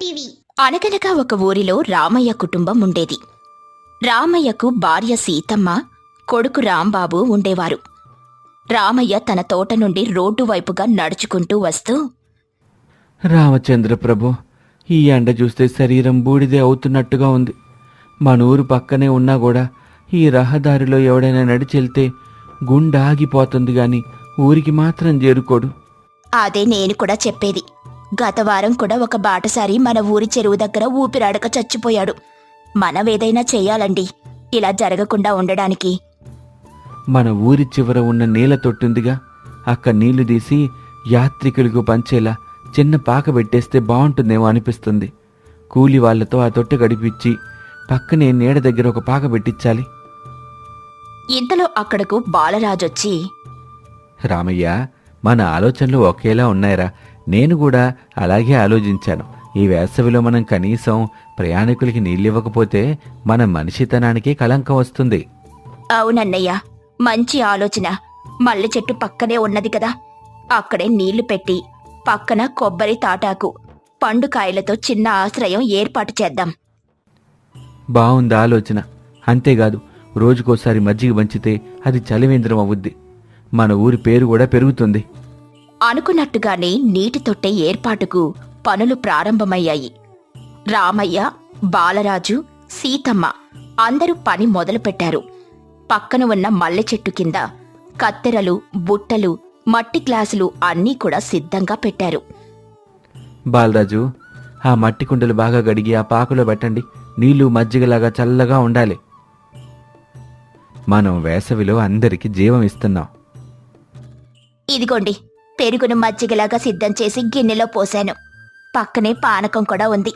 TV. అనగనగా ఒక ఊరిలో రామయ్య కుటుంబం ఉండేది. రామయ్యకు భార్య సీతమ్మ కొడుకు రాంబాబు ఉండేవారు. రామయ్య తన తోట నుండి రోడ్డు వైపుగా నడుచుకుంటూ వస్తూ రామచంద్ర ప్రభు ఈ ఎండ చూస్తే శరీరం బూడిదే అవుతున్నట్టుగా ఉంది. మన ఊరు పక్కనే ఉన్నా కూడా ఈ రహదారిలో ఎవడైనా నడిచెళ్తే గుండె ఆగిపోతుంది గాని ఊరికి మాత్రం చేరుకోడు. అదే నేను కూడా చెప్పేది. గత వారం కూడా ఒక బాటసారి మన ఊరి చెరువు దగ్గర ఊపిరాడక చచ్చిపోయాడు. మనమేదైనా చెయ్యాలండి ఇలా జరగకుండా ఉండడానికి. మన ఊరి చివర ఉన్న నీళ్ళ తొట్టుందిగా. అక్కడ నీళ్ళు తీసి యాత్రికులకు పంచేలా చిన్న పాక పెట్టేస్తే బాగుంటుందేమో అనిపిస్తుంది. కూలి వాళ్ళతో ఆ తొట్టె గడిపించి పక్కనే నీడ దగ్గర ఒక పాక పెట్టించాలి ఇంతలో అక్కడకు బాలరాజొచ్చి రామయ్య మన ఆలోచనలు ఒకేలా ఉన్నాయరా. నేను కూడా అలాగే ఆలోచించాను. ఈ వేసవిలో మనం కనీసం ప్రయాణికులకి నీళ్ళివ్వకపోతే మన మనిషితనానికి కళంకం వస్తుంది. అవునన్నయ్య మంచి ఆలోచన. మల్లె చెట్టు పక్కనే ఉన్నది కదా. అక్కడే నీళ్ళు పెట్టి పక్కన కొబ్బరి తాటాకు పండుకాయలతో చిన్న ఆశ్రయం ఏర్పాటు చేద్దాం. బాగుంది ఆలోచన. అంతేకాదు రోజుకోసారి మజ్జిగ పంచితే అది చలివేంద్రం అవుద్ది. మన ఊరి పేరు కూడా పెరుగుతుంది. అనుకున్నట్టుగానే నీటి తొట్టె ఏర్పాటుకు పనులు ప్రారంభమయ్యాయి. రామయ్య బాలరాజు సీతమ్మ అందరూ పని మొదలుపెట్టారు. పక్కన ఉన్న మల్లె చెట్టు కింద కత్తెరలు బుట్టలు మట్టి గ్లాసులు అన్నీ కూడా సిద్ధంగా పెట్టారు. బాలరాజు ఆ మట్టి కుండలు బాగా గడిగి ఆ పాకలో పెట్టండి. నీళ్ళు మజ్జిగలాగా చల్లగా ఉండాలి. మనం వేసవిలో అందరికీ జీవం ఇస్తున్నాం. ఇదిగోండి పెరుగును మజ్జిగలాగా సిద్ధం చేసి గిన్నెలో పోశాను. పక్కనే పానకం కూడా ఉంది.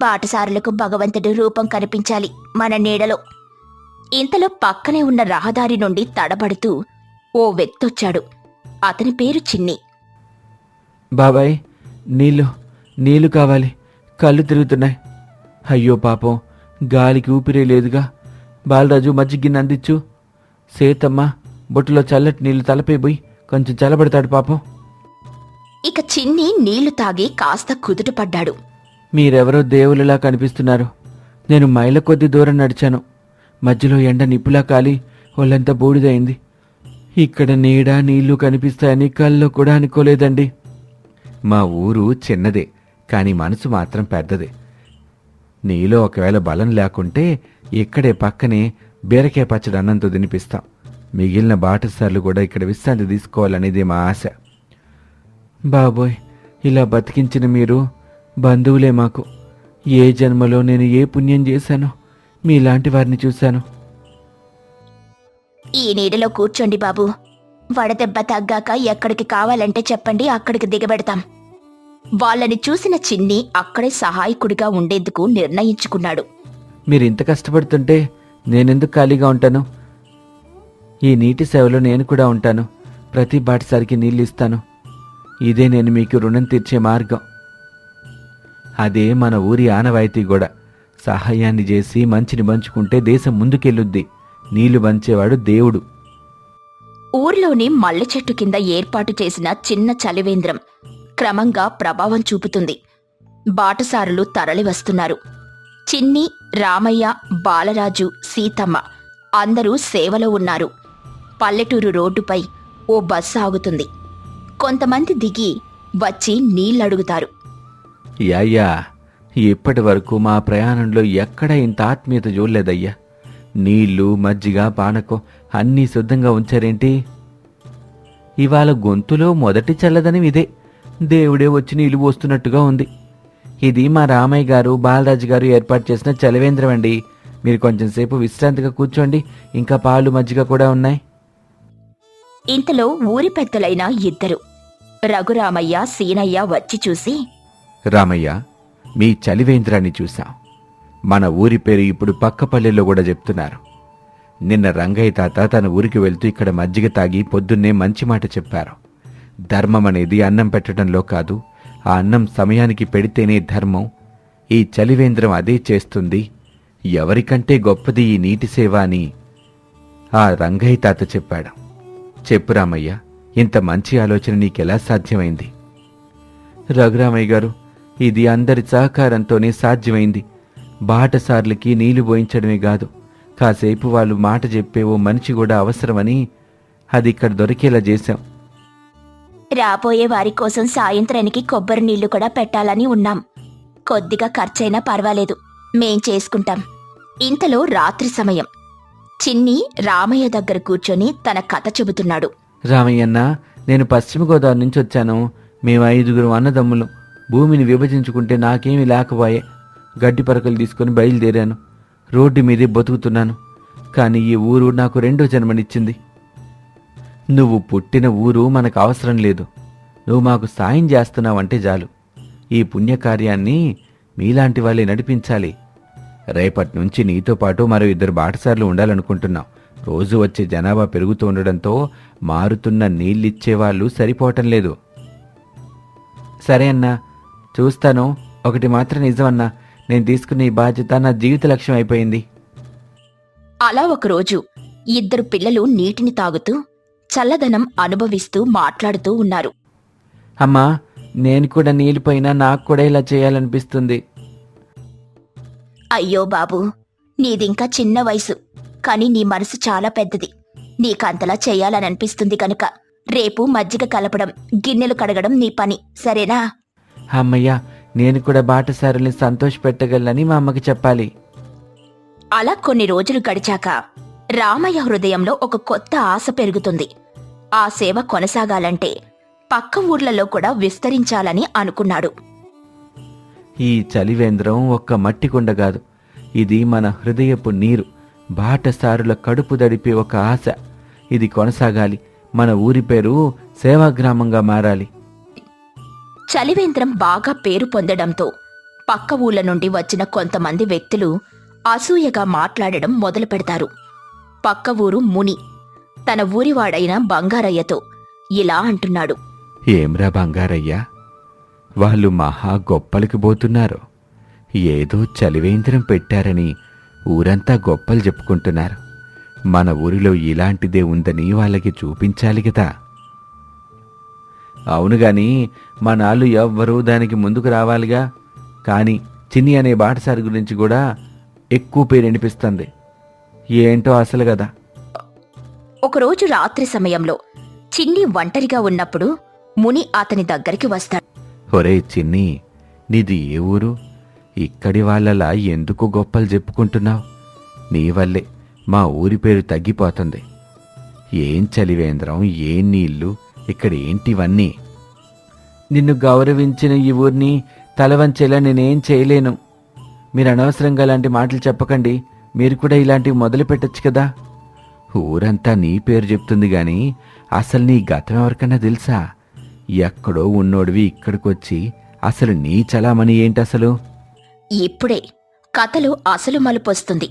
బాటసారులకు భగవంతుడి రూపం కనిపించాలి మన నీడలో. ఇంతలో పక్కనే ఉన్న రహదారి నుండి తడబడుతూ ఓ వ్యక్తొచ్చాడు. అతని పేరు చిన్ని. బాబాయ్ నీళ్ళు నీళ్ళు కావాలి. కళ్ళు తిరుగుతున్నాయి. అయ్యో పాపం గాలికి ఊపిరే లేదుగా. బాలరాజు మజ్జిగిన్ని అందించు. సేతమ్మ బొట్టులో చల్లటి నీళ్ళు తలపై పోయి కొంచెం చల్లబడతాడు పాపం. ఇక చిన్ని నీళ్ళు తాగి కాస్త కుదుటపడ్డాడు మీరెవరో దేవులలా కనిపిస్తున్నారు. నేను మైళ్ళ కొద్ది దూరం నడిచాను. మధ్యలో ఎండ నిప్పులా కాలి ఒళ్ళంతా బూడిదైంది. ఇక్కడ నీడ నీళ్ళు కనిపిస్తాయని కల్లో కూడా అనుకోలేదండి. మా ఊరు చిన్నదే కానీ మనసు మాత్రం పెద్దదే. నీలో ఒకవేళ బలం లేకుంటే ఇక్కడే పక్కనే బీరకాయ పచ్చడి అన్నంతో తినిపిస్తాం. మిగిలిన బాటసార్లు కూడా ఇక్కడ విశ్రాంతి తీసుకోవాలనేది మా ఆశ. బాబోయ్ ఇలా బతికించిన మీరు బంధువులే మాకు. ఏ జన్మలో నేను ఏ పుణ్యం చేశానో మీలాంటి వారిని చూశాను. ఈ నీడలో కూర్చోండి బాబు. వడదెబ్బ తగ్గాక ఎక్కడికి కావాలంటే చెప్పండి అక్కడికి దిగబెడతాం. వాళ్ళని చూసిన చిన్ని అక్కడే సహాయకుడిగా ఉండేందుకు నిర్ణయించుకున్నాడు. మీరు ఇంత కష్టపడుతుంటే నేనెందుకు ఖాళీగా ఉంటాను? ఈ నీటి సేవలో నేను కూడా ఉంటాను. ప్రతి బాటసారికి నీళ్ళు ఇస్తాను. ఇదే నేను మీకు రుణం తీర్చే మార్గం. అదే మన ఊరి ఆనవాయితీ కూడా సహాయాన్ని చేసి మంచిని పంచుకుంటే దేశం ముందుకెళ్ళుద్ది. నీళ్ళు పంచేవాడు దేవుడు. ఊర్లోని మల్లె చెట్టు కింద ఏర్పాటు చేసిన చిన్న చలివేంద్రం క్రమంగా ప్రభావం చూపుతుంది. బాటసారులు తరలివస్తున్నారు చిన్ని రామయ్య బాలరాజు సీతమ్మ అందరూ సేవలో ఉన్నారు. పల్లెటూరు రోడ్డుపై ఓ బస్సు ఆగుతుంది. కొంతమంది దిగి వచ్చి నీళ్ళడుగుతారు యాయ్యా ఇప్పటి వరకు మా ప్రయాణంలో ఎక్కడ ఇంత ఆత్మీయత చూడలేదయ్యా. నీళ్ళు మజ్జిగ పానకం అన్నీ శుద్ధంగా ఉంచారేంటి? ఇవాళ గొంతులో మొదటి చల్లదనం ఇదే. దేవుడే వచ్చి నీళ్ళు పోస్తున్నట్టుగా ఉంది. ఇది మా రామయ్య గారు బాలరాజు గారు ఏర్పాటు చేసిన చలవేంద్రం అండి. మీరు కొంచెం సేపు విశ్రాంతిగా కూర్చోండి ఇంకా పాలు మజ్జిగ కూడా ఉన్నాయి. ఇంతలో ఊరి పెద్దలైన ఇద్దరు రఘురామయ్య సీనయ్య వచ్చి చూసి రామయ్య మీ చలివేంద్రాన్ని చూశాం. మన ఊరి పేరు ఇప్పుడు పక్క పల్లెల్లో కూడా చెప్తున్నారు. నిన్న రంగయ్య తాత తన ఊరికి వెళ్తూ ఇక్కడ మజ్జిగ తాగి పొద్దున్నే మంచి మాట చెప్పారు. ధర్మం అనేది అన్నం పెట్టడంలో కాదు ఆ అన్నం సమయానికి పెడితేనే ధర్మం. ఈ చలివేంద్రం అదే చేస్తుంది. ఎవరికంటే గొప్పది ఈ నీటి సేవ అని ఆ రంగయ్య తాత చెప్పాడు. చెప్పు రామయ్య. ఇంత మంచి ఆలోచన నీకెలా సాధ్యమైంది? రఘురామయ్య గారు ఇది అందరి సహకారంతోనే సాధ్యమైంది. బాటసార్లకి నీళ్ళు పోయించడమే కాదు కాసేపు వాళ్ళు మాట చెప్పే ఓ మనిషి కూడా అవసరమని అది ఇక్కడ దొరికేలా చేశాం. రాబోయే వారి కోసం సాయంత్రానికి కొబ్బరి నీళ్ళు కూడా పెట్టాలని ఉన్నాం. కొద్దిగా ఖర్చైనా పర్వాలేదు మేం చేసుకుంటాం. ఇంతలో రాత్రి సమయం. చిన్ని రామయ్య దగ్గర కూర్చొని తన కథ చెబుతున్నాడు. రామయ్యన్న నేను పశ్చిమ గోదావరి నుంచి వచ్చాను. మేము ఐదుగురు అన్నదమ్ములు. భూమిని విభజించుకుంటే నాకేమీ లేకపోయే. గడ్డి పరకలు తీసుకొని బయలుదేరాను. రోడ్డు మీదే బతుకుతున్నాను. కానీ ఈ ఊరు నాకు రెండో జన్మనిచ్చింది. నువ్వు పుట్టిన ఊరు మనకు అవసరం లేదు. నువ్వు మాకు సాయం చేస్తున్నావంటే చాలు. ఈ పుణ్యకార్యాన్ని మీలాంటి వాళ్ళే నడిపించాలి. రేపటి నుంచి నీతో పాటు మరో ఇద్దరు బాటసార్లు ఉండాలనుకుంటున్నాం. రోజు వచ్చే జనాభా పెరుగుతూ ఉండడంతో మారుతున్న నీళ్ళిచ్చేవాళ్ళు సరిపోవటం లేదు. సరే అన్నా చూస్తాను. ఒకటి మాత్రం నిజమన్నా నేను తీసుకున్న ఈ బాధ్యత నా జీవిత లక్ష్యం అయిపోయింది. అలా ఒకరోజు ఇద్దరు పిల్లలు నీటిని తాగుతూ చల్లదనం అనుభవిస్తూ మాట్లాడుతూ ఉన్నారు. అమ్మా నేను కూడా నీళ్ళిపోయినా నాకు కూడా ఇలా చేయాలనిపిస్తుంది. అయ్యో బాబు నీదింకా చిన్న వయసు. కాని నీ మనసు చాలా పెద్దది. నీకంతలా చెయ్యాలననిపిస్తుంది కనుక రేపు మజ్జిగ కలపడం గిన్నెలు కడగడం నీ పని. సరేనా? అమ్మయ్యా నేను కూడా బాటసారుల్ని సంతోషపెట్టగలనని మా అమ్మకి చెప్పాలి. అలా కొన్ని రోజులు గడిచాక రామయ్య హృదయంలో ఒక కొత్త ఆశ పెరుగుతుంది. ఆ సేవ కొనసాగాలంటే పక్క ఊర్లలో కూడా విస్తరించాలని అనుకున్నాడు. ఈ చలివేంద్రం ఒక్క మట్టి కుండ కాదు. ఇది మన హృదయపు నీరు. బాటసారుల కడుపు దడిపే ఒక ఆశ. ఇది కొనసాగాలి. మన ఊరి పేరు సేవాగ్రామంగా మారాలి. చలివేంద్రం బాగా పేరు పొందడంతో పక్క ఊళ్ళ నుండి వచ్చిన కొంతమంది వ్యక్తులు అసూయగా మాట్లాడడం మొదలు పెడతారు. పక్క ఊరు ముని. తన ఊరివాడైన బంగారయ్యతో ఇలా అంటున్నాడు. ఏమ్రా బంగారయ్యా? వాళ్ళు మహా గొప్పలకి పోతున్నారు. ఏదో చలివేంద్రం పెట్టారని ఊరంతా గొప్పలు చెప్పుకుంటున్నారు. మన ఊరిలో ఇలాంటిదే ఉందని వాళ్ళకి చూపించాలి కదా అవును గాని మా నాళ్ళు ఎవ్వరూ దానికి ముందుకు రావాలిగా. కానీ చిన్ని అనే బాటసారి గురించి కూడా ఎక్కువ పేరు వినిపిస్తుంది. ఏంటో అసలు కదా ఒకరోజు రాత్రి సమయంలో చిన్ని ఒంటరిగా ఉన్నప్పుడు ముని అతని దగ్గరికి వస్తాడు. ఒరే చిన్ని నీది ఏ ఊరు? ఇక్కడి వాళ్ళలా ఎందుకు గొప్పలు చెప్పుకుంటున్నావు? నీ వల్లే మా ఊరి పేరు తగ్గిపోతుంది. ఏం చలివేంద్రం ఏం నీళ్ళు ఇక్కడ ఏంటివన్నీ? నిన్ను గౌరవించిన ఈ ఊరిని తలవంచేలా నేనేం చేయలేను. మీరు అనవసరంగా లాంటి మాటలు చెప్పకండి. మీరు కూడా ఇలాంటివి మొదలు పెట్టచ్చు కదా. ఊరంతా నీ పేరు చెప్తుంది గాని అసలు నీ గతం ఎవరికన్నా తెలుసా? ఎక్కడో ఉన్నోడివి ఇక్కడికొచ్చి అసలు నీ చలామణి ఏంటి అసలు ఇప్పుడే కథలో అసలు మలుపొస్తుంది.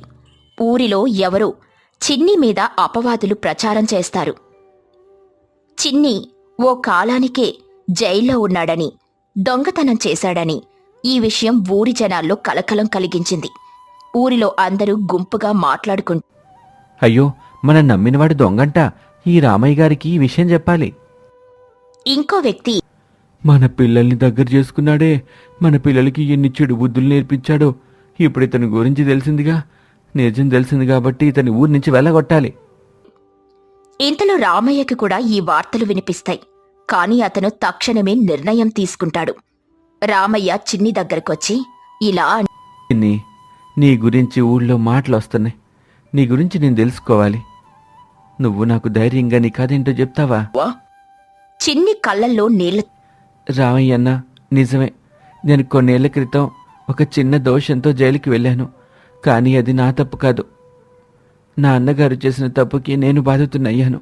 ఊరిలో ఎవరో చిన్ని మీద అపవాదులు ప్రచారం చేస్తారు. చిన్ని ఓ కాలానికే జైల్లో ఉన్నాడని దొంగతనం చేశాడని ఈ విషయం ఊరి జనాల్లో కలకలం కలిగించింది. ఊరిలో అందరూ గుంపుగా మాట్లాడుకుంటూ అయ్యో మన నమ్మినవాడు దొంగంట. ఈ రామయ్య గారికి ఈ విషయం చెప్పాలి. ఇంకో వ్యక్తి మన పిల్లల్ని దగ్గర చేసుకున్నాడే. మన పిల్లలకి ఎన్ని చెడు బుద్ధులు నేర్పించాడో. ఇప్పుడు ఇతని గురించి తెలిసిందిగా. నిజం తెలిసింది కాబట్టి ఇతని ఊరి నుంచి వెళ్ళగొట్టాలి. ఇంతలో రామయ్యకి కూడా ఈ వార్తలు వినిపిస్తాయి. కాని అతను తక్షణమే నిర్ణయం తీసుకుంటాడు. రామయ్య చిన్ని దగ్గరకొచ్చి ఇలా అన్- నీ నీ గురించి ఊళ్ళో మాటలు వస్తున్నాయి. నీ గురించి నేను తెలుసుకోవాలి. నువ్వు నాకు ధైర్యంగా నీ కథ ఏంటో చెప్తావా? చిన్ని కళ్ళల్లో నీళ్ళు రామయ్యన్న నిజమే. నేను కొన్నేళ్ళ క్రితం ఒక చిన్న దోషంతో జైలుకి వెళ్ళాను కానీ అది నా తప్పు కాదు. నా అన్నగారు చేసిన తప్పుకి నేను బాధితున్నయ్యాను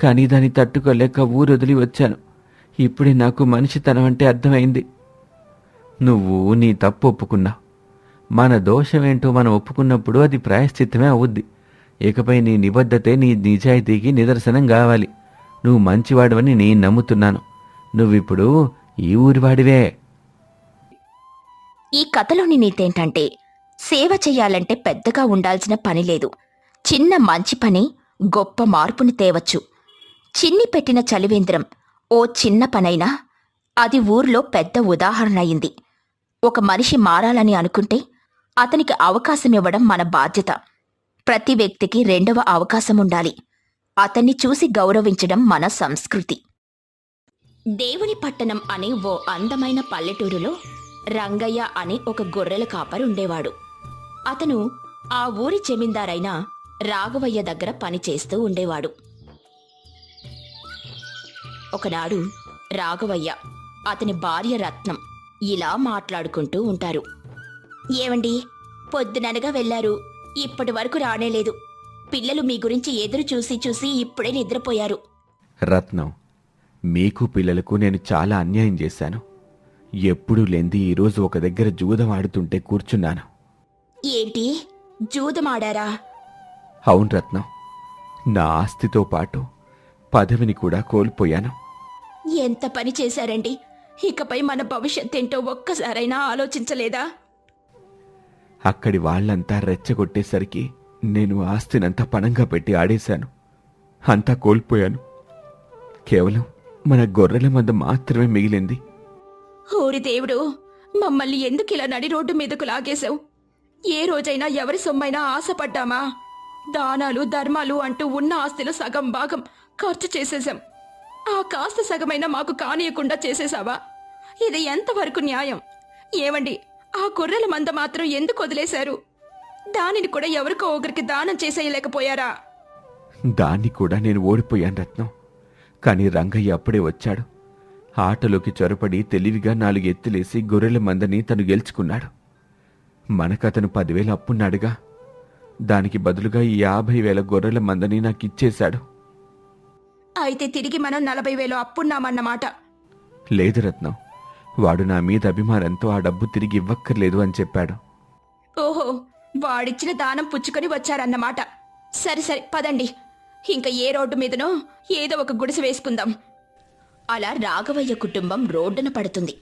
కానీ దాన్ని తట్టుకోలేక ఊరు వదిలి వచ్చాను. ఇప్పుడే నాకు మనిషితనం అంటే అర్థమైంది. నువ్వు నీ తప్పు ఒప్పుకున్నా. మన దోషమేంటో మనం ఒప్పుకున్నప్పుడు అది ప్రాయశ్చిత్తమే అవుద్ది. ఇకపై నీ నిబద్ధతే నీ నిజాయితీకి నిదర్శనం కావాలి. నువ్వు మంచివాడవని నేను నమ్ముతున్నాను. నువ్విప్పుడు ఈ ఊరివాడివే ఈ కథలోని నీతేంటంటే సేవ చెయ్యాలంటే పెద్దగా ఉండాల్సిన పని లేదు. చిన్న మంచి పని గొప్ప మార్పుని తేవచ్చు. చిన్ని పెట్టిన చలివేంద్రం ఓ చిన్న పనైనా అది ఊర్లో పెద్ద ఉదాహరణ అయింది. ఒక మనిషి మారాలని అనుకుంటే అతనికి అవకాశం ఇవ్వడం మన బాధ్యత. ప్రతి వ్యక్తికి రెండవ అవకాశం ఉండాలి అతన్ని చూసి గౌరవించడం మన సంస్కృతి. దేవుని పట్టణం అనే ఓ అందమైన పల్లెటూరులో రంగయ్య అనే ఒక గొర్రెల కాపరు ఉండేవాడు. అతను ఆ ఊరి జమీందారైన రాఘవయ్య దగ్గర పనిచేస్తూ ఉండేవాడు. ఒకనాడు రాఘవయ్య అతని భార్య రత్నం ఇలా మాట్లాడుకుంటూ ఉంటారు. ఏమండి పొద్దుననగా వెళ్ళారు ఇప్పటి వరకు రానేలేదు. పిల్లలు మీ గురించి ఎదురు చూసి చూసి ఇప్పుడే నిద్రపోయారు. రత్నం మీకు పిల్లలకు నేను చాలా అన్యాయం చేశాను. ఎప్పుడూ లేంది ఈరోజు ఒక దగ్గర జూదం ఆడుతుంటే కూర్చున్నాను. ఏంటి? జూదమాడారా అవును రత్నం. నా ఆస్తితో పాటు పదవిని కూడా కోల్పోయాను. ఎంత పని చేశారండి? ఇకపై మన భవిష్యత్ ఏంటో ఒక్కసారైనా ఆలోచించలేదా? అక్కడి వాళ్ళంతా రెచ్చగొట్టేసరికి నేను ఆస్తినంతా పణంగా పెట్టి ఆడేశాను. అంతా కోల్పోయాను. కేవలం మన గొర్రెల మంద మాత్రమే మిగిలింది. ఓరి దేవుడు మమ్మల్ని ఎందుకు ఇలా నడి రోడ్డు మీదకు లాగేశావు? ఏ రోజైనా ఎవరి సొమ్మైనా ఆశపడ్డామా? దానాలు ధర్మాలు అంటూ ఉన్న ఆస్తిలో సగం భాగం ఖర్చు చేసేశాం. ఆ కాస్త సగమైనా మాకు కానీయకుండా చేసేశావా? ఇది ఎంతవరకు న్యాయం? ఏవండి ఆ గొర్రెల మంద మాత్రం ఎందుకు వదిలేశారు? దానిని కూడా ఎవరికో ఒకరికి దానం చేసేయలేకపోయారా? దాన్ని కూడా నేను ఓడిపోయాను రత్నం. కానీ రంగయ్య అప్పుడే వచ్చాడు. ఆటలోకి చొరపడి తెలివిగా నాలుగు ఎత్తులేసి గొర్రెల మందని తను గెలుచుకున్నాడు. మనకతను పదివేలు అప్పున్నాడుగా. దానికి బదులుగా ఈ యాభై వేల గొర్రెల మందని నాకు ఇచ్చేశాడు అయితే తిరిగి మనం నలభై వేలు అప్పున్నామన్నమాట. లేదు రత్నం. వాడు నా మీద అభిమానంతో ఆ డబ్బు తిరిగి ఇవ్వక్కర్లేదు అని చెప్పాడు. ఓహో వాడిచ్చిన దానం పుచ్చుకొని వచ్చారన్నమాట. సరే సరే పదండి. ఇంకా ఏ రోడ్డు మీదనో ఏదో ఒక గుడిసె వేసుకుందాం. అలా రాఘవయ్య కుటుంబం రోడ్డున పడుతుంది.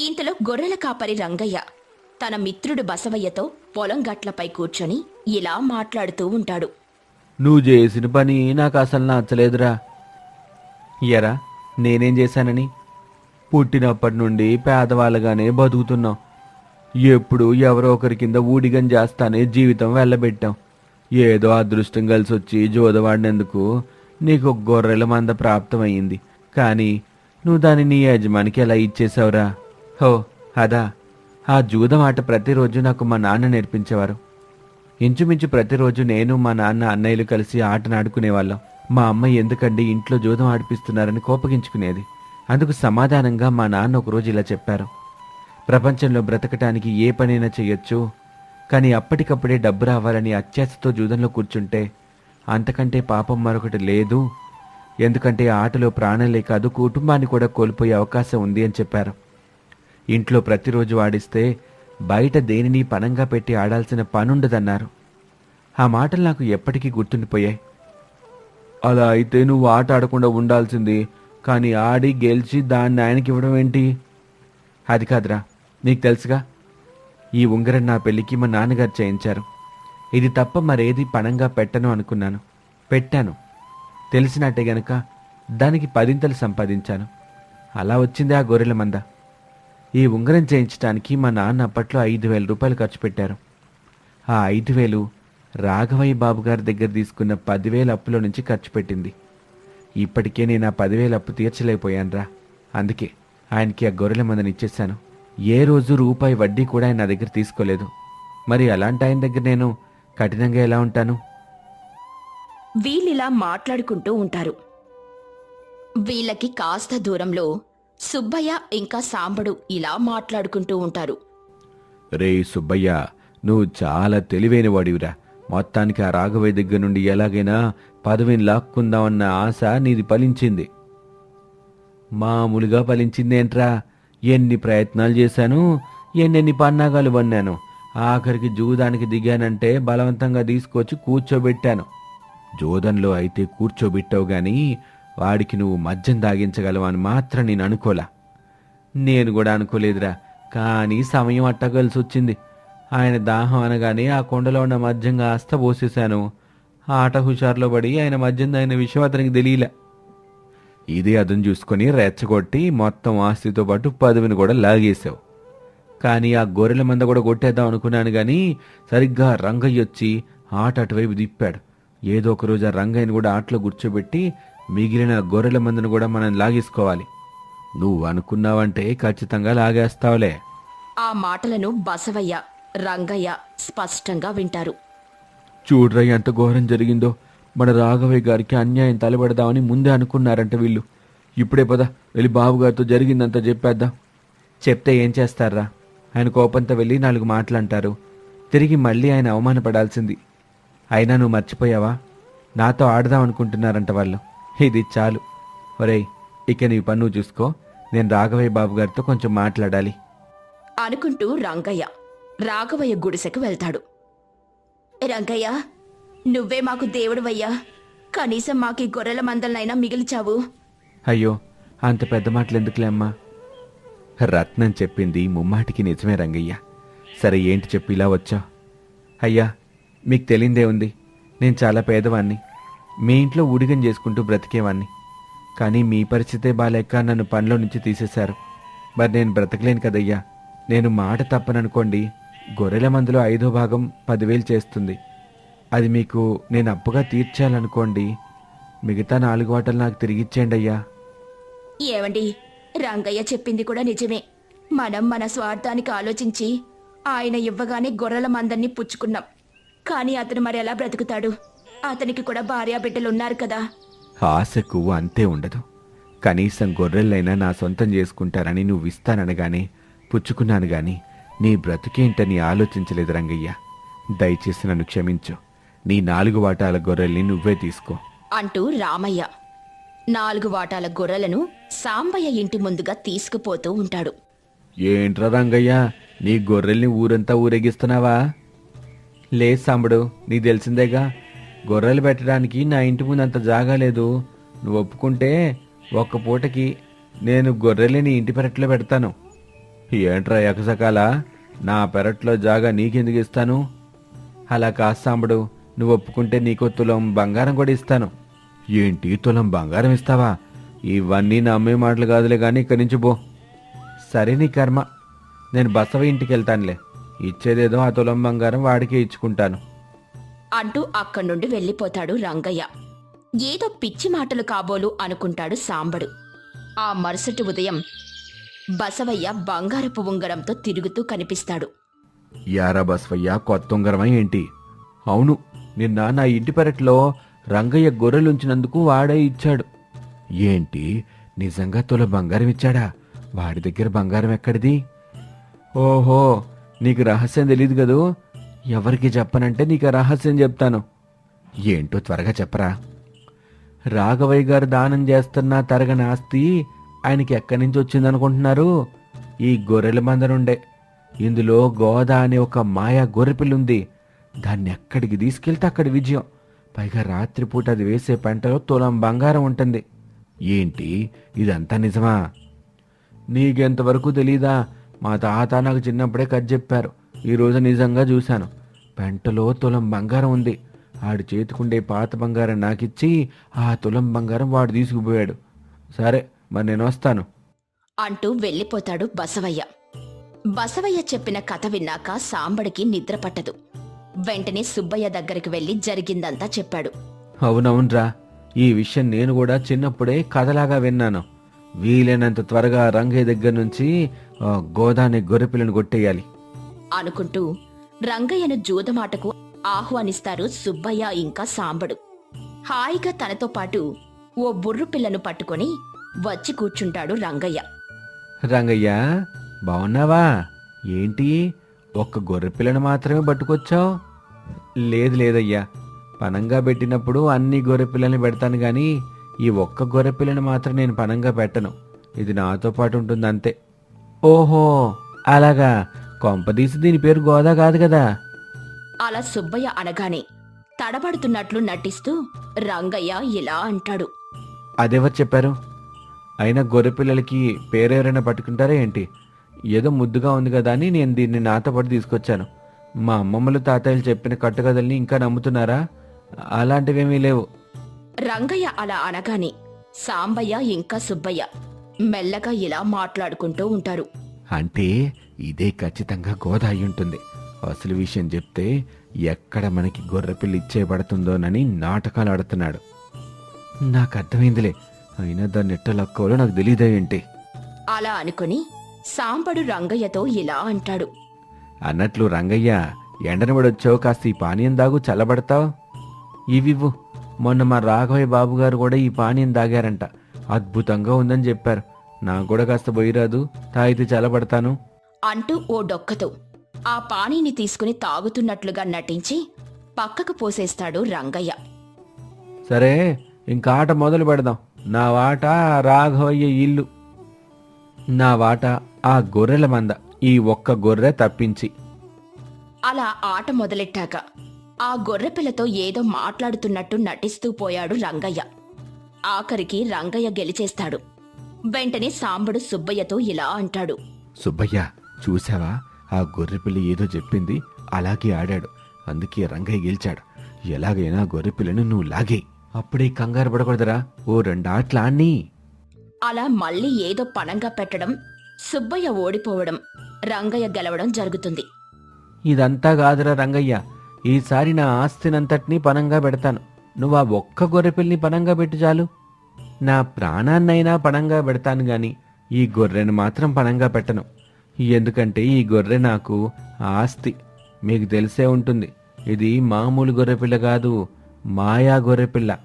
ఇంతలో గొర్రెల కాపరి రంగయ్య తన మిత్రుడు బసవయ్యతో పొలం గట్లపై కూర్చొని ఇలా మాట్లాడుతూ ఉంటాడు. నువ్వు చేసిన పని నాకు అసలు నచ్చలేదురా. ఎరా నేనేం చేశానని? పుట్టినప్పటి నుండి పేదవాళ్ళగానే బతుకుతున్నాం ఎప్పుడు ఎవరో ఒకరి కింద ఊడిగం చేస్తానే జీవితం వెళ్ళబెట్టాం ఏదో అదృష్టం కలిసి వచ్చి జోదవాడినందుకు నీకు గొర్రెల మంద ప్రాప్తమయ్యింది. కానీ నువ్వు దాన్ని నీ యజమానికి ఎలా ఇచ్చేసావురా హో అదా. ఆ జూదం ఆట ప్రతిరోజు నాకు మా నాన్న నేర్పించేవారు. ఇంచుమించు ప్రతిరోజు నేను మా నాన్న అన్నయ్యలు కలిసి ఆటనాడుకునేవాళ్ళం మా అమ్మ ఎందుకండి ఇంట్లో జూదం ఆడిపిస్తున్నారని కోపగించుకునేది. అందుకు సమాధానంగా మా నాన్న ఒకరోజు ఇలా చెప్పారు. ప్రపంచంలో బ్రతకటానికి ఏ పనైనా చేయొచ్చు కానీ అప్పటికప్పుడే డబ్బు రావాలని అత్యాశతో జూదంలో కూర్చుంటే అంతకంటే పాపం మరొకటి లేదు. ఎందుకంటే ఆటలో ప్రాణాలే కాదు కుటుంబాన్ని కూడా కోల్పోయే అవకాశం ఉంది అని చెప్పారు. ఇంట్లో ప్రతిరోజు ఆడిస్తే బయట దేనిని పనంగా పెట్టి ఆడాల్సిన పనుండదన్నారు. ఆ మాటలు నాకు ఎప్పటికీ గుర్తుండిపోయాయి. అలా అయితే నువ్వు ఆట ఆడకుండా ఉండాల్సింది కానీ ఆడి గెలిచి దాన్ని ఆయనకి ఇవ్వడం ఏంటి? అది కాదురా నీకు తెలుసుగా? ఈ ఉంగరం నా పెళ్ళికి మా నాన్నగారు చేయించారు. ఇది తప్ప మరేది పణంగా పెట్టను అనుకున్నాను. పెట్టాను. తెలిసినట్టే గనక దానికి పదింతలు సంపాదించాను. అలా వచ్చింది ఆ గొర్రెల మంద. ఈ ఉంగరం చేయించడానికి మా నాన్న అప్పట్లో ఐదు వేల రూపాయలు ఖర్చు పెట్టారు. ఆ ఐదు వేలు రాఘవయ్య బాబు గారి దగ్గర తీసుకున్న పదివేల అప్పులో నుంచి ఖర్చు పెట్టింది. ఇప్పటికే నేను ఆ పదివేల అప్పు తీర్చలేకపోయానురా. అందుకే ఆయనకి ఆ గొర్రెల మందని ఇచ్చేశాను. ఏ రోజు రూపాయి వడ్డీ కూడా ఆయన నా దగ్గర తీసుకోలేదు. మరి అలాంటి ఆయన దగ్గర నేను కఠినంగా ఎలా ఉంటాను? వీళ్ళిలా మాట్లాడుకుంటూ ఉంటారు. వీళ్ళకి కాస్త దూరంలో సుబ్బయ్య ఇంకా సాంబడు ఇలా మాట్లాడుకుంటూ ఉంటారు. రే సుబ్బయ్య నువ్వు చాలా తెలివైన వాడివిరా. మొత్తానికి ఆ రాఘవయ్య దగ్గర నుండి ఎలాగైనా పదవిని లాక్కుందామన్న ఆశ నీది ఫలించింది. మామూలుగా ఫలించిందేంట్రా ఎన్ని ప్రయత్నాలు చేశాను ఎన్నెన్ని పన్నాగాలు వన్నాను. ఆఖరికి జూదానికి దిగానంటే బలవంతంగా తీసుకొచ్చి కూర్చోబెట్టాను. జూదంలో అయితే కూర్చోబెట్టావు గాని వాడికి నువ్వు మద్యం తాగించగలవని మాత్రం నేను అనుకోలా. నేను కూడా అనుకోలేదురా కానీ సమయం అట్టగలిసి వచ్చింది ఆయన దాహం అనగానే ఆ కొండలో ఉన్న మద్యం కాస్త పోసేశాను. ఆట హుషారులో పడి ఆయన మద్యం దాగిన విషయం అతనికి తెలియలే. ఇది అదును చూసుకొని రెచ్చగొట్టి మొత్తం ఆస్తితో పాటు పదవిని కూడా లాగేశావు. కానీ ఆ గొర్రెల మంద కూడా కొట్టేద్దాం అనుకున్నాను కానీ సరిగ్గా రంగయ్య వచ్చి ఆట అటువైపు తిప్పాడు. ఏదో ఒక రోజు ఆ రంగయ్యని కూడా ఆటలో కూర్చోబెట్టి మిగిలిన గొర్రెల మందను కూడా మనం లాగేసుకోవాలి. నువ్వు అనుకున్నావంటే ఖచ్చితంగా లాగేస్తావులే. ఆ మాటలను బసవయ్య రంగయ్య స్పష్టంగా వింటారు. చూడ్రా ఎంత ఘోరం జరిగిందో. మన రాఘవయ్య గారికి అన్యాయం తలబెడదామని ముందే అనుకున్నారంట వీళ్ళు. ఇప్పుడే పద వెళ్ళి బాబుగారితో జరిగిందంతా చెప్పేద్దాం. చెప్తే ఏం చేస్తారా? ఆయన కోపంతో వెళ్ళి నాలుగు మాటలంటారు. తిరిగి మళ్ళీ ఆయన అవమానపడాల్సింది. అయినా నువ్వు మర్చిపోయావా? నాతో ఆడదాం అనుకుంటున్నారంట వాళ్ళు. ఇది చాలు. ఒరేయ్ ఇక నీ పన్ను చూసుకో. నేను రాఘవయ్య బాబు గారితో కొంచెం మాట్లాడాలి. అనుకుంటూ రంగయ్య రాఘవయ్య గుడిసెకు వెళ్తాడు. రంగయ్య నువ్వే మాకు దేవుడివయ్యా. కనీసం మాకు ఈ గొర్రెల మందలనైనా మిగిల్చావు. అయ్యో అంత పెద్ద మాటలు ఎందుకులే అమ్మా? రత్నం చెప్పింది ముమ్మాటికి నిజమే రంగయ్య. సరే ఏంటి చెప్పి ఇలా వచ్చా? అయ్యా మీకు తెలియందే ఉంది. నేను చాలా పేదవాణ్ణి. మీ ఇంట్లో ఊడిగం చేసుకుంటూ బ్రతికేవాణ్ణి. కానీ మీ పరిస్థితే బాలేక నన్ను పనిలో నుంచి తీసేశారు. మరి నేను బ్రతకలేను కదయ్యా. నేను మాట తప్పననుకోండి గొర్రెల మందులో ఐదో భాగం పదివేలు చేస్తుంది. అది మీకు నేను అప్పుగా తీర్చాలనుకోండి. మిగతా నాలుగు వాటలు నాకు తిరిగిచ్చేయండి అయ్యా. ఏవండి? రంగయ్య చెప్పింది కూడా నిజమే. మనం మన స్వార్థానికి ఆలోచించి ఆయన ఇవ్వగానే గొర్రెల మందన్ని పుచ్చుకున్నాం. కానీ అతను మరి ఎలా బ్రతుకుతాడు? అతనికి కూడా భార్యా బిడ్డలున్నారు కదా. ఆశకు అంతే ఉండదు. కనీసం గొర్రెలైనా నా సొంతం చేసుకుంటారని నువ్వు ఇస్తాననగానే పుచ్చుకున్నాను గాని నీ బ్రతుకేంటని ఆలోచించలేదు రంగయ్య. దయచేసి నన్ను క్షమించు. నీ నాలుగు వాటాల గొర్రెల్ని నువ్వే తీసుకో. అంటూ రామయ్య నాలుగు వాటాల గొర్రెలను సాంబయ్య ఇంటి ముందుగా తీసుకుపోతూ ఉంటాడు. ఏంట్రా రంగయ్య నీ గొర్రెల్ని ఊరంతా ఊరేగిస్తున్నావా? లే సాంబడు నీకు తెలిసిందేగా గొర్రెలు పెట్టడానికి నా ఇంటి ముందు అంత జాగా లేదు. నువ్వు ఒప్పుకుంటే ఒక్క పూటకి నేను గొర్రెల్ని నీ ఇంటి పెరట్లో పెడతాను. ఏంట్రా ఎకసకాల నా పెరట్లో జాగా నీకెందుకు ఇస్తాను? అలా కాదు సాంబడు నువ్వు ఒప్పుకుంటే నీకు తులం బంగారం కూడా ఇస్తాను. ఏంటి తులం బంగారం ఇస్తావా? ఇవన్నీ నమ్మే మాటలు కాదులే కానీ ఇక్కడి నుంచి పో. సరే నీ కర్మ. నేను బసవ ఇంటికి వెళ్తానులే ఇచ్చేదేదో ఆ తులం బంగారం వాడికే ఇచ్చుకుంటాను. అంటూ అక్కడి నుండి వెళ్ళిపోతాడు రంగయ్య. ఏదో పిచ్చి మాటలు కాబోలు అనుకుంటాడు సాంబడు. ఆ మరుసటి ఉదయం బసవయ్య బంగారపు ఉంగరంతో తిరుగుతూ కనిపిస్తాడు. యారా బసవయ్య కొత్త ఉంగరమా ఏంటి? అవును నిన్న నా ఇంటి పెరట్లో రంగయ్య గొర్రెలుంచినందుకు వాడే ఇచ్చాడు. ఏంటి? నిజంగా తొల బంగారం ఇచ్చాడా? వాడి దగ్గర బంగారం ఎక్కడిది? ఓహో నీకు రహస్యం తెలియదు కదూ? ఎవరికి చెప్పనంటే నీకు ఆ రహస్యం చెప్తాను. ఏంటో త్వరగా చెప్పరా. రాఘవయ్య గారు దానం చేస్తున్న తరగని ఆస్తి ఆయనకి ఎక్కడి నుంచి వచ్చిందనుకుంటున్నారు? ఈ గొర్రెల మంద నుండే ఇందులో గోదా అనే ఒక మాయా గొర్రెపిల్లుంది. దాన్ని ఎక్కడికి తీసుకెళ్తే అక్కడి విజయం. పైగా రాత్రిపూట అది వేసే పంటలో తులం బంగారం ఉంటుంది. ఏంటి? ఇదంతా నిజమా? నీకెంతవరకు తెలీదా? మా తాత నాకు చిన్నప్పుడే కథ చెప్పారు. ఈరోజు నిజంగా చూశాను. పెంటలో తులం బంగారం ఉంది. ఆడి చేతికుండే పాత బంగారం నాకిచ్చి ఆ తులం బంగారం వాడు తీసుకుపోయాడు. సరే మరి నేను వస్తాను. అంటూ వెళ్ళిపోతాడు బసవయ్య. బసవయ్య చెప్పిన కథ విన్నాక సాంబడికి నిద్ర పట్టదు. వెంటనే సుబ్బయ్య దగ్గరికి వెళ్ళి జరిగిందంతా చెప్పాడు. అవునవునరా ఈ విషయం నేను కూడా చిన్నప్పుడే కథలాగా విన్నాను. వీలైనంత త్వరగా రంగయ్య దగ్గర నుంచి ఆ, గోదాని గొర్రెపిల్లను కొట్టేయాలి. అనుకుంటూ రంగయ్యను జూదమాటకు ఆహ్వానిస్తారు సుబ్బయ్య ఇంకా సాంబడు. హాయిగా తనతో పాటు ఓ బుర్రు పిల్లను పట్టుకొని వచ్చి కూర్చుంటాడు రంగయ్య. రంగయ్య బాగున్నావా ఏంటి ఒక్క గొర్రెపిల్లను మాత్రమే పట్టుకొచ్చావు? లేదు లేదయ్యా. పనంగా పెట్టినప్పుడు అన్ని గొర్రెపిల్లని పెడతాను గాని ఈ ఒక్క గొర్రెపిల్లని మాత్రం నేను పనంగా పెట్టను. ఇది నాతో పాటు ఉంటుంది అంతే ఓహో అలాగా. కొంపదీసి దీని పేరు గోదా కాదు కదా. అలా సుబ్బయ్య అనగానే తడబడుతున్నట్లు నటిస్తూ రంగయ్య ఇలా అంటాడు. అదెవరు చెప్పారు? అయినా గొర్రెపిల్లలకి పేరెవరైనా పట్టుకుంటారా ఏంటి? ఏదో ముద్దుగా ఉంది కదా అని నేను దీన్ని నాతో పాటు తీసుకొచ్చాను. మా అమ్మమ్మలు తాతయ్యలు చెప్పిన కట్టుకథల్ని ఇంకా నమ్ముతున్నారా? అలాంటివేమీ లేవు. రంగయ్య అలా అనగానే సాంబయ్య ఇంకా సుబ్బయ్య మెల్లగా ఇలా మాట్లాడుకుంటూ ఉంటారు. అంటే ఇదే ఖచ్చితంగా గోద అయి ఉంటుంది. అసలు విషయం చెప్తే ఎక్కడ మనకి గొర్రెపిల్ల ఇచ్చేయబడుతుందోనని నాటకాలు ఆడుతున్నాడు. నాకు అర్థమైందిలే. అయినా దాన్ని ఎట్ట లక్కోలో నాకు తెలియదే ఏంటి? అలా అనుకుని సాంబడు రంగయ్యతో ఇలా అంటాడు. అన్నట్లు రంగయ్య ఎండనబడొచ్చావు కాస్త ఈ పానీయం దాగు చల్లబడతావు? ఇవివ్వు. మొన్న మా రాఘవయ్య బాబు గారు కూడా ఈ పానీయం తాగారంట అద్భుతంగా ఉందని చెప్పారు. నాకు కూడా కాస్త పోయిరాదు తాగితే చల్లబడతాను. అంటూ ఓ డొక్కతో ఆ పానీని తీసుకుని తాగుతున్నట్లుగా నటించి పక్కకు పోసేస్తాడు రంగయ్య. సరే ఇంకా ఆట మొదలు పెడదాం. నా వాట రాఘవయ్య ఇల్లు. నా వాట ఆ గొర్రెల మంద. ఈ ఒక్క గొర్రె తప్పించి. అలా ఆట మొదలెట్టాక ఆ గొర్రెపిల్లతో ఏదో మాట్లాడుతున్నట్టు నటిస్తూ పోయాడు రంగయ్య. ఆఖరికి రంగయ్య గెలిచేస్తాడు. వెంటనే సాంబడు సుబ్బయ్యతో ఇలా అంటాడు. సుబ్బయ్య చూసావా ఆ గొర్రెపిల్ల ఏదో చెప్పింది అలాగే ఆడాడు. అందుకే రంగయ్య గెలిచాడు. ఎలాగైనా గొర్రెపిల్లను నువ్వు లాగే అప్పుడే కంగారు పడకూడదురా. ఓ రెండు ఆటలు ఆడ్ని. అలా మళ్ళీ ఏదో పణంగా పెట్టడం సుబ్బయ్య ఓడిపోవడం రంగయ్య గెలవడం జరుగుతుంది. ఇదంతా కాదురా రంగయ్య. ఈసారి నా ఆస్తినంతటినీ పనంగా పెడతాను. నువ్వు ఆ ఒక్క గొర్రెపిల్ని పనంగా పెట్టు చాలు. నా ప్రాణాన్నైనా పణంగా పెడతాను గాని ఈ గొర్రెను మాత్రం పణంగా పెట్టను. ఎందుకంటే ఈ గొర్రె నాకు ఆస్తి. మీకు తెలిసే ఉంటుంది. ఇది మామూలు గొర్రెపిల్ల కాదు మాయా గొర్రెపిల్ల.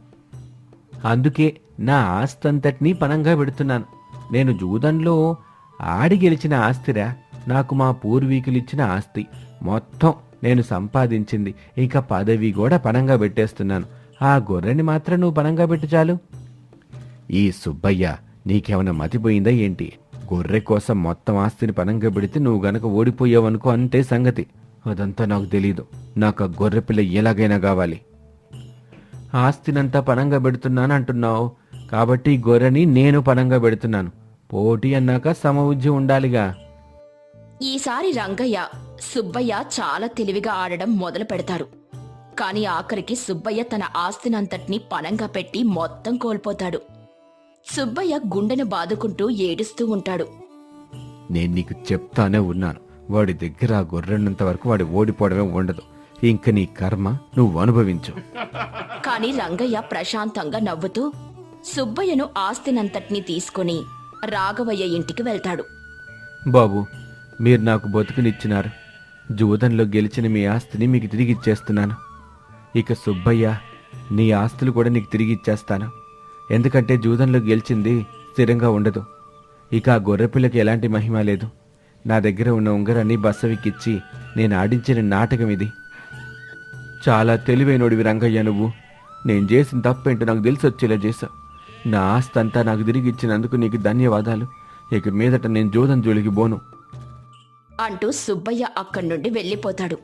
అందుకే నా ఆస్తి అంతటినీ పణంగా పెడుతున్నాను. నేను జూదంలో ఆడి గెలిచిన ఆస్తిరా? నాకు మా పూర్వీకులు ఇచ్చిన ఆస్తి. మొత్తం నేను సంపాదించింది. ఇక పదవి కూడా పనంగా పెట్టేస్తున్నాను. ఆ గొర్రెని మాత్రం నువ్వు పనంగా పెట్టు చాలు. ఈ సుబ్బయ్య నీకేమైనా మతిపోయిందా ఏంటి? గొర్రె కోసం మొత్తం ఆస్తిని పనంగా పెడితే నువ్వు గనక ఓడిపోయావనుకో అంతే సంగతి. అదంతా నాకు తెలీదు. నాకు ఆ గొర్రె పిల్ల ఎలాగైనా కావాలి. ఆస్తినంతా పనంగా పెడుతున్నాను అంటున్నావు. కాబట్టి గొర్రెని నేను పనంగా పెడుతున్నాను. పోటీ అన్నాక సమవుజ్జి ఉండాలిగా. ఈసారి రంగయ్య సుబ్బయ్య చాలా తెలివిగా ఆడడం మొదలు పెడతాడు కాని ఆఖరికి సుబ్బయ్య తన ఆస్తినంతటినీ పనంగా పెట్టి మొత్తం కోల్పోతాడు. సుబ్బయ్య గుండెను బాదుకుంటూ ఏడుస్తూ ఉంటాడు. నేను నీకు చెప్తానే ఉన్నాను. వాడి దగ్గర ఆ గొర్రెన్నంత వరకు వాడు ఓడిపోవడమే ఉండదు. ఇంక నీ కర్మ నువ్వు అనుభవించు. కాని రంగయ్య ప్రశాంతంగా నవ్వుతూ సుబ్బయ్యను ఆస్తినంతటినీ తీసుకుని రాఘవయ్య ఇంటికి వెళ్తాడు. బాబు మీరు నాకు బతుకునిచ్చినారు. జూదంలో గెలిచిన మీ ఆస్తిని మీకు తిరిగి ఇచ్చేస్తున్నాను ఇక సుబ్బయ్య నీ ఆస్తులు కూడా నీకు తిరిగి ఇచ్చేస్తాను ఎందుకంటే జూదంలో గెలిచింది స్థిరంగా ఉండదు. ఇక ఆ గొర్రెపిల్లకి ఎలాంటి మహిమ లేదు. నా దగ్గర ఉన్న ఉంగరాన్ని బస్సవికిచ్చి నేను ఆడించిన నాటకం ఇది. చాలా తెలివైనోడివి రంగయ్య నువ్వు. నేను చేసిన తప్పేంటో నాకు తెలిసి వచ్చేలా చేశావు. నా ఆస్తి అంతా నాకు తిరిగి ఇచ్చినందుకు నీకు ధన్యవాదాలు. ఇక మీదట నేను జోదం జోలికి పోను అంటూ సుబ్బయ్య అక్కడి నుండి వెళ్ళిపోతాడు.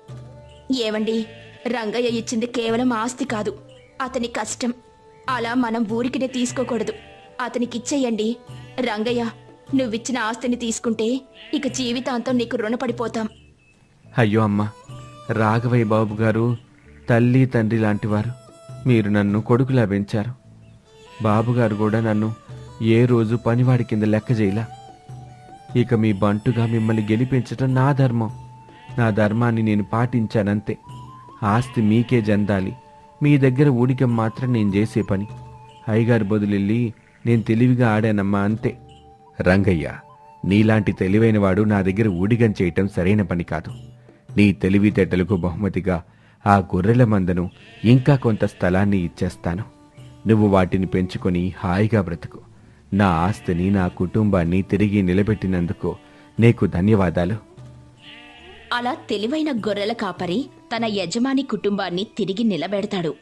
ఏవండి రంగయ్య ఇచ్చింది కేవలం ఆస్తి కాదు. అతని కష్టం. అలా మనం ఊరికినే తీసుకోకూడదు. అతనికిచ్చేయండి రంగయ్య నువ్విచ్చిన ఆస్తిని తీసుకుంటే ఇక జీవితాంతం నీకు రుణపడిపోతాం. అయ్యో అమ్మ రాఘవయ్య బాబు గారు తల్లి తండ్రి లాంటివారు మీరు నన్ను కొడుకులా పెంచారు. బాబుగారు కూడా నన్ను ఏ రోజు పనివాడి కింద లెక్క చేయలా. ఇక మీ బంటుగా మిమ్మల్ని గెలిపించటం నా ధర్మం. నా ధర్మాన్ని నేను పాటించానంతే. ఆస్తి మీకే జందాలి. మీ దగ్గర ఊడికం మాత్రం నేను చేసే పని. అయ్యగారి బదులెళ్ళి నేను తెలివిగా ఆడానమ్మా అంతే. రంగయ్య నీలాంటి తెలివైనవాడు నా దగ్గర ఊడిగం చేయటం సరైన పని కాదు. నీ తెలివితేటలకు బహుమతిగా ఆ గొర్రెల మందను ఇంకా కొంత స్థలాన్ని ఇచ్చేస్తాను. నువ్వు వాటిని పెంచుకొని హాయిగా బ్రతుకు. నా ఆస్తిని నా కుటుంబాన్ని తిరిగి నిలబెట్టినందుకు నీకు ధన్యవాదాలు. అలా తెలివైన గొర్రెల కాపరి తన యజమాని కుటుంబాన్ని తిరిగి నిలబెడతాడు.